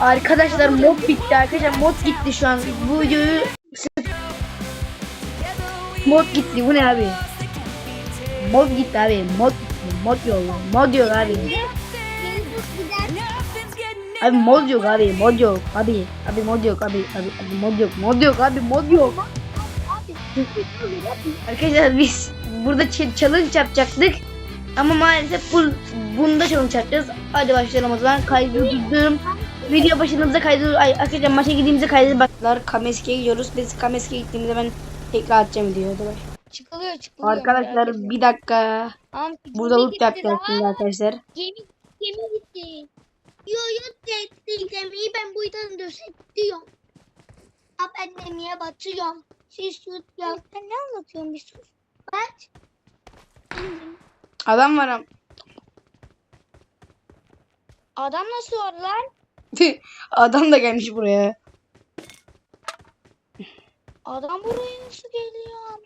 Arkadaşlar mod bitti arkadaşlar mod gitti şu an. Bu videoyu mod gitti bu ne abi? Mod gitti abi mod gitti. Mod yok mod yok abi. Abi mod yok abi mod yok abi abi mod yok abi abi, abi mod yok mod yok abi mod yok. Arkadaşlar biz burada challenge yapacaktık. Ama maalesef bu, bunda challenge yapacağız. Hadi başlayalım o zaman. Kaydı durdum. Video başınıza kaydı. Ay, arkadaşlar maça gittiğimizde kaydı baktılar. Kameski'ye gidiyoruz. Biz Kameski'ye gittiğimizde ben tekrar atacağım baş. Çıkılıyor çıkılıyor. Arkadaşlar bir dakika. Tamam, Burada loot gitti yapacağız şimdi arkadaşlar. Gemi, gemi gitti. Yo yo tekli gemiyi ben buradan döşetiyorum. Ha ben gemiye batıyorum. Siz tut ya. Sen ne anlatıyorsun bir sus. Kaç. İndim. Adam var am. Adam nasıl var lan? Adam da gelmiş buraya. Adam buraya nasıl geliyor?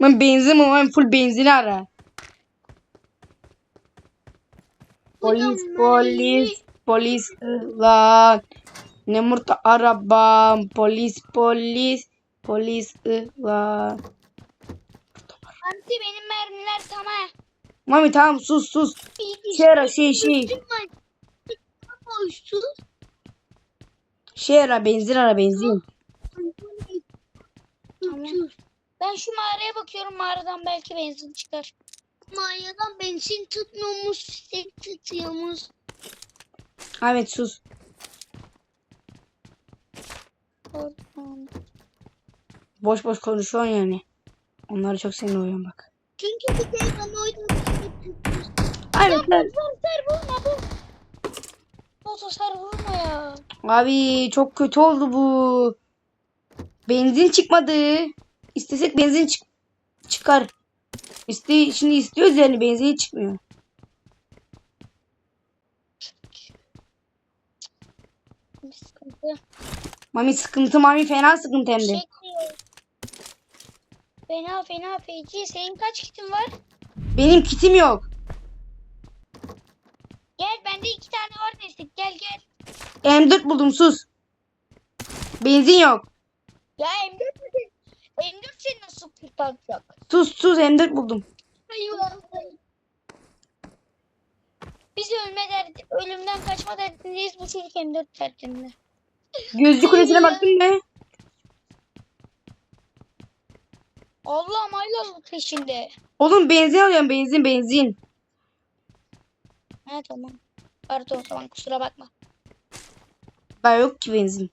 Ben benzin mi? Ben full benzini ara. Polis, polis, polis lan. Ne murta arabam. Polis, polis, polis lan. Hamsi benim mermiler tamam. Mami tamam sus sus. Şey ara şey şey. Koştu. Şey ara benzin ara benzin. Tamam. Ben şu mağaraya bakıyorum. Mağaradan belki benzin çıkar. Mağaradan benzin tutmuyormuş. Tek tutuyormuş. Ahmet sus. Oradan. Boş boş konuşuyorsun yani. Onları çok seviyorum bak. Çünkü bir tek ama oyunda Ahmet Ya lan. motor Motor vurma ya. Abi çok kötü oldu bu. Benzin çıkmadı. İstesek benzin çık çıkar. İste şimdi istiyoruz yani benzin çıkmıyor. Bir sıkıntı. Mami sıkıntı mami fena sıkıntı hem de. Şey diyor. Fena fena feci. Senin kaç kitin var? Benim kitim yok. Gel bende iki tane var destek. Gel gel. M4 buldum sus. Benzin yok. Ya M4 mi? M4 seni nasıl kurtaracak? Sus sus M4 buldum. Hayır. Biz ölme derdi, ölümden kaçma derdindeyiz. Bu çocuk M4 derdinde. Gözcü kulesine baktın mı? Allah'ım hala peşinde. Oğlum benzin alıyorum benzin benzin. Ha tamam. Pardon o zaman kusura bakma. Daha yok ki benzin.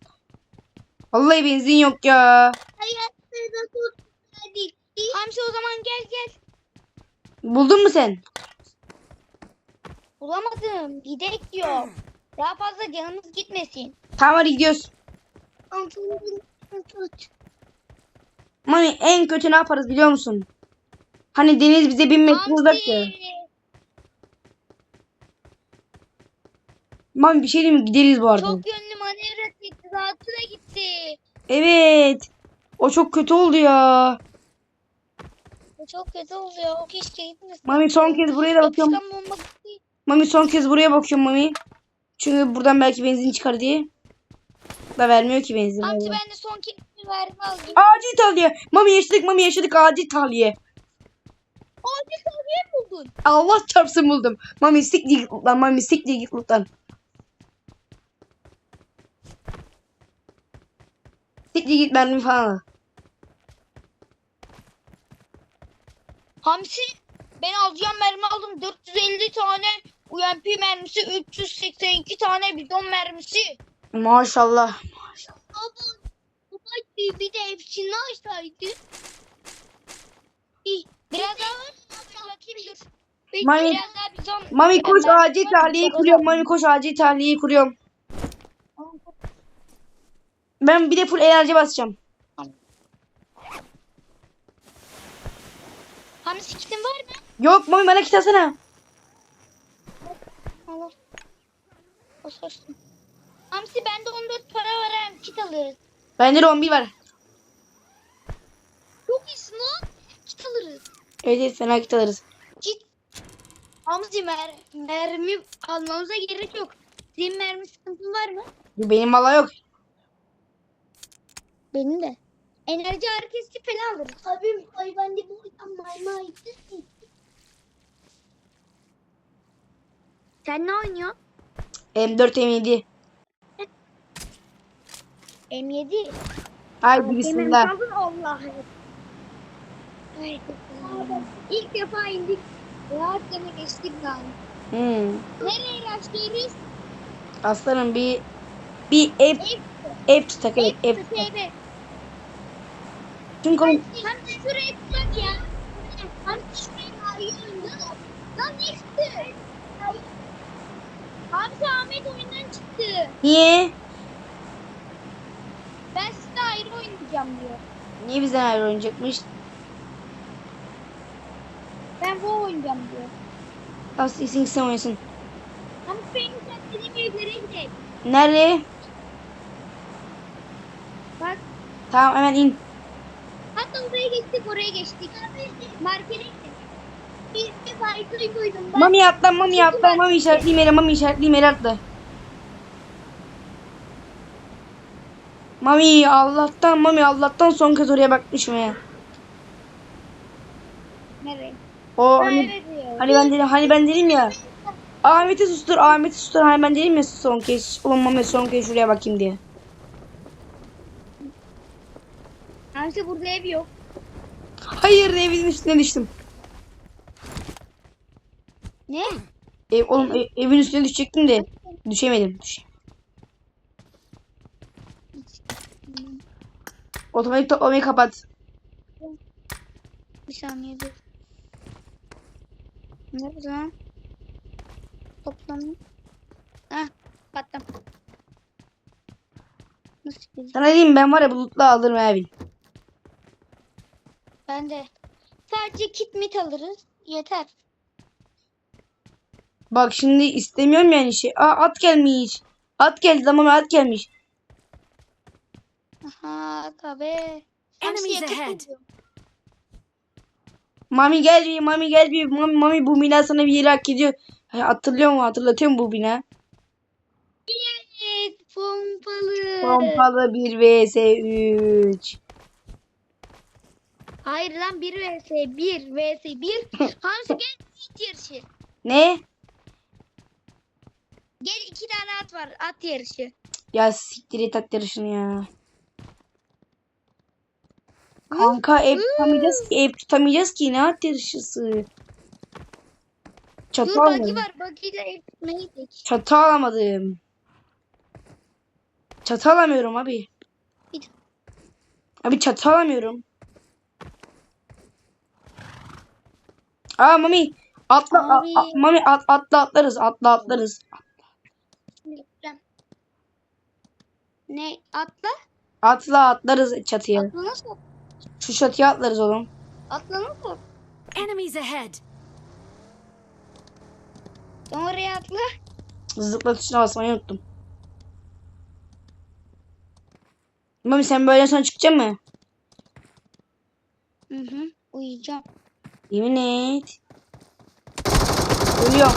Vallahi benzin yok ya. Hayatımda kurtardık. Hamsi o zaman gel gel. Buldun mu sen? Bulamadım. Gidek diyor. Daha fazla canımız gitmesin. Tamam hadi gidiyoruz. Mami en kötü ne yaparız biliyor musun? Hani deniz bize bin metre uzak ya. Hamsi. Mami bir şey diyeyim mi? Gideriz bu arada. Çok yönlü manevra teçhizatı da gitti. Evet. O çok kötü oldu ya. Bu çok kötü oluyor. O keşke gitmesin. Mami son kez buraya da bakıyorum. Bomba. Mami son kez buraya bakıyorum Mami. Çünkü buradan belki benzin çıkar diye. Da vermiyor ki benzin. Vallahi. ben de son kez verme aldım. Acil tahliye. Mami yaşadık Mami yaşadık acil tahliye. Abi tabii buldun. Allah çarpsın buldum. Mami sik diye git lan. Mami sik diye git lan. Diye git mermi falan. al. Hamsi ben alacağım mermi aldım 450 tane UMP mermisi 382 tane bidon mermisi. Maşallah. Baba baba bir de hepsini açsaydı. Bir, biraz daha Mami- biraz daha bidon. Mami koş acil tahliyeyi kuruyorum. Mami koş acil tahliyeyi kuruyorum. Ben bir de full enerji basacağım. Hamsi kitin var mı? Yok Mami bana kit alsana. Allah. Basarsın. Hamsi bende 14 para var hem kit alırız. Bende de 11 var. Çok iyisin lan. Kit alırız. Evet evet fena kit alırız. Kit. Hamsi mer mermi almamıza gerek yok. Senin mermi sıkıntın var mı? Benim valla yok. Benim de. Enerji hareketi falan alırız. Abim ay ben de bu mayma Sen ne oynuyorsun? M4 M7. M7. Haydi bismillah. Kaldın Allah'ım. Ay, İlk defa indik. Rahat demek geçtik daha. Hmm. Nereye başlıyoruz? Aslanım bir bir ev Ev. ev tutak ev ev. Çünkü onun- Hamdi şuraya tutak ya. Hamdi şuraya ayırın. Lan ne çıktı? Hamdi Ahmet oyundan çıktı. niye? Ben sizinle ayrı oynayacağım diyor. Niye bizden ayrı oynayacakmış? Ben bu oynayacağım diyor. As isim sen oynasın. Hamdi benim sen dediğim evlere gidelim. Nerede? Bak Tamam hemen in. Oraya geçtik oraya geçtik. Markete gittik. Bir bir farklı duydum. Ben Mami atla mami atla mami işaretleyeyim yere mami işaretleyeyim yere atla. Mami Allah'tan mami Allah'tan son kez oraya bakmışım ya. nereye? O Ha, hani, hani ben dedim hani ben dedim ya. Ahmet'i sustur Ahmet'i sustur hani ben dedim ya son kez. Ulan mami son kez şuraya bakayım diye. Hamdi burada ev yok. Hayır evin üstüne düştüm. Ne? Ev, oğlum ev- evin üstüne düşecektim de düşemedim. Düş. Otomatik toplamayı kapat. Bir saniye dur. Nerede lan? Toplam. Hah battım. Nasıl gireceğim? Sana diyeyim ben var ya bulutla alırım abi. Ben de. Sadece kit mit alırız. Yeter. Bak şimdi istemiyorum yani şey. Aa at gelmiş. At geldi tamam at gelmiş. Aha tabi. Enemies ahead. Mami gel bir mami gel bir mami, mami bu bina sana bir yeri hak ediyor. Ha, Hatırlıyor musun? Hatırlatıyor mu bu bina? Evet pompalı. Pompalı 1 vs 3. Hayır lan 1 vs 1 vs 1. Hamsi gel at yarışı. Ne? Gel iki tane at var at yarışı. Ya siktir et at yarışını ya. Kanka ev tutamayacağız ki ev tutamayacağız ki ne at yarışısı. Çatı Dur buggy almadım. var buggy'yle ev tutmaya gidelim. Çatı alamadım. Çatı alamıyorum abi. Bir- Abi çatı alamıyorum. Aa mami atla a- Abi. a- mami at, atla atlarız atla atlarız. Ne atla? Atla atlarız çatıya. Atla nasıl? Şu çatıya atlarız oğlum. Atla nasıl? Enemies ahead. Oraya atla. Zıpla tuşuna basmayı unuttum. Mami sen böyle sonra çıkacak mı? Hı hı. Uyuyacağım. Yemin et. Ölüyor.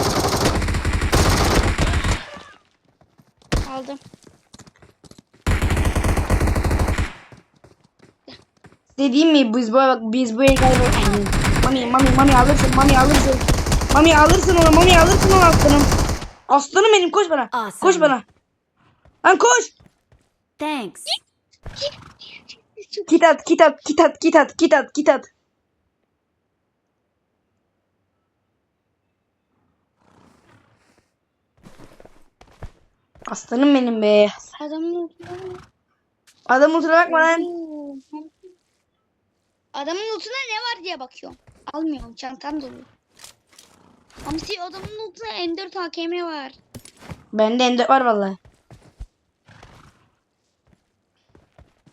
Aldım. Dediğim mi biz bu bak biz bu kaybetmeyiz. Mami mami mami alırsın mami alırsın. Mami alırsın onu mami alırsın onu aslanım. Aslanım benim koş bana. Awesome. Koş bana. Lan koş. Thanks. Kit at kit at kit at kit at kit at kit at. Aslanım benim be. Adamın Adam ultra bakma lan. Adamın notuna ne var diye bakıyorum. Almıyorum çantam dolu. Hamsi adamın notuna M4 AKM var. Bende M4 var vallahi.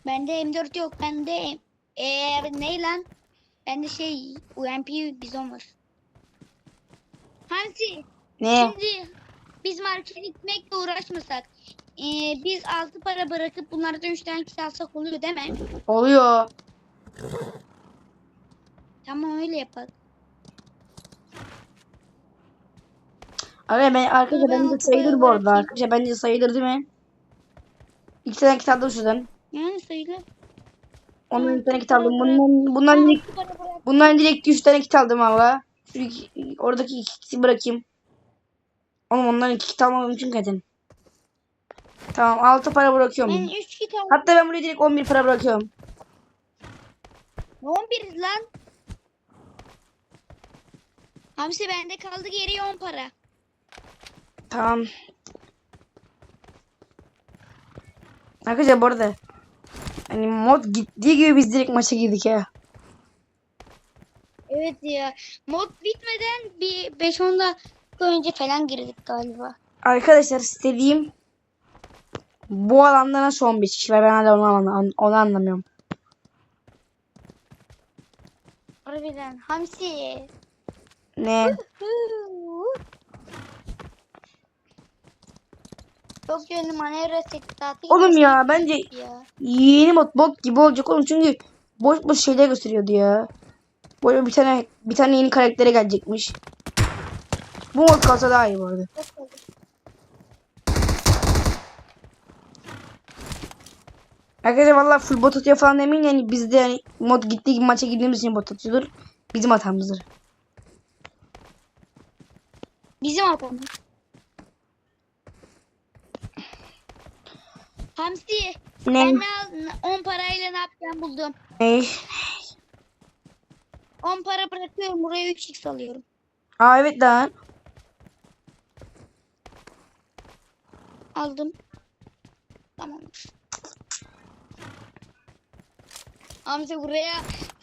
Bende M4 yok. Bende eee ne lan? Bende şey UMP bizon var. Hamsi Ne? şimdi biz markete gitmekle uğraşmasak eee, biz altı para bırakıp bunlardan üç tane kişi alsak oluyor değil mi? Oluyor. Tamam öyle yapalım. Arkadaşlar ben arkadaşlar Ben bence sayılır bu arada. Arkadaşlar bence sayılır değil mi? İki tane kitap aldım şuradan. Yani sayılır. Altı bir tane kitap aldım. Bundan, bundan direkt, bundan direkt üç tane kitap aldım valla. Oradaki ikisi bırakayım. Oğlum ondan iki kitap almam mümkün zaten. Tamam altı para bırakıyorum. Ben 3 kitap. Hatta ben buraya direkt 11 para bırakıyorum. 11 lan. Hamsi bende kaldı geriye 10 para. Tamam. Arkadaşlar bu arada hani mod gittiği gibi biz direkt maça girdik ya. Evet ya. Mod bitmeden bir 5-10 dakika önce falan girdik galiba. Arkadaşlar istediğim bu alanda nasıl 15 kişi var ben hala onu, anlam- onu anlamıyorum. Harbiden Hamsi. Ne? Çok yönlü manevra seti tatil. Oğlum ya bence Ya. yeni mod bok gibi olacak oğlum çünkü boş boş şeyler gösteriyordu ya. Böyle bir tane bir tane yeni karaktere gelecekmiş. Bu mod kalsa daha iyi bu arada. Arkadaşlar valla full bot atıyor falan demeyin yani biz de yani mod gittiği maça girdiğimiz için bot atıyordur. Bizim hatamızdır. Bizim hatamız. Hamsi. Ne? Ben ne al- 10 parayla ne yapacağım buldum. Ne? 10 para bırakıyorum buraya 3x alıyorum. Aa evet lan. Aldım. Tamam. Hamsi buraya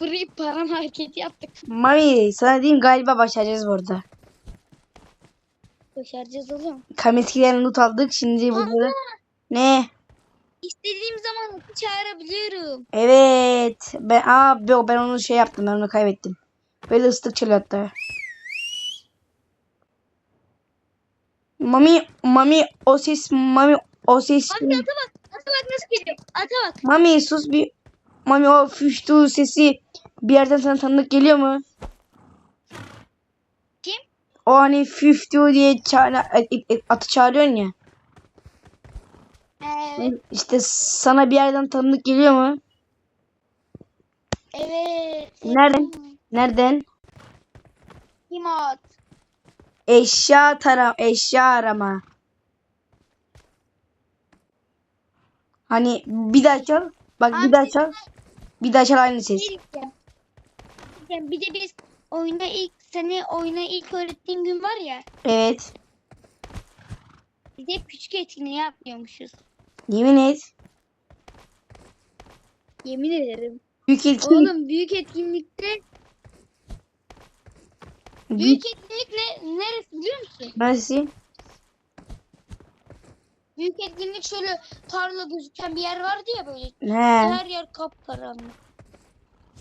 burayı para marketi yaptık. Mami sana diyeyim galiba başaracağız burada. Başaracağız oğlum. Kameskilerin loot aldık şimdi burada. Ne? İstediğim zaman çağırabiliyorum. Evet. Ben aa be- ben onu şey yaptım ben onu kaybettim. Böyle ıslık çalıyor hatta. Mami Mami o ses Mami o ses Hamsi ata bak. Ata bak nasıl geliyor. Ata bak. Mami sus bir Mami o füştü sesi bir yerden sana tanıdık geliyor mu? Kim? O hani füftü diye çağır, e- e- e- atı çağırıyorsun ya. Evet. İşte sana bir yerden tanıdık geliyor mu? Evet. Nereden? Nereden? Kim at? Eşya tara eşya arama. Hani bir daha çal. Bak bir daha çal. Bir daha çal aynı ses. Bir de biz oyuna ilk seni oyuna ilk öğrettiğim gün var ya. Evet. Biz hep küçük etkinliği yapmıyormuşuz. Yemin et. Yemin ederim. Büyük etkinlik. Oğlum büyük etkinlikte Büyük etkinlik ne, neresi biliyor musun? Nasıl? Büyük etkinlik şöyle tarla gözüken bir yer vardı ya böyle. He. Her yer kapkaranlık.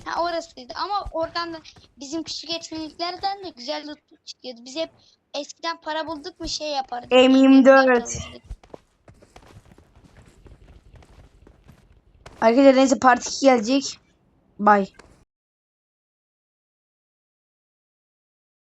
Ha orasıydı ama oradan da bizim küçük etkinliklerden de güzel loot çıkıyordu. Biz hep eskiden para bulduk mu şey yapardık. M24. alırdık. Arkadaşlar neyse part 2 gelecek. Bye.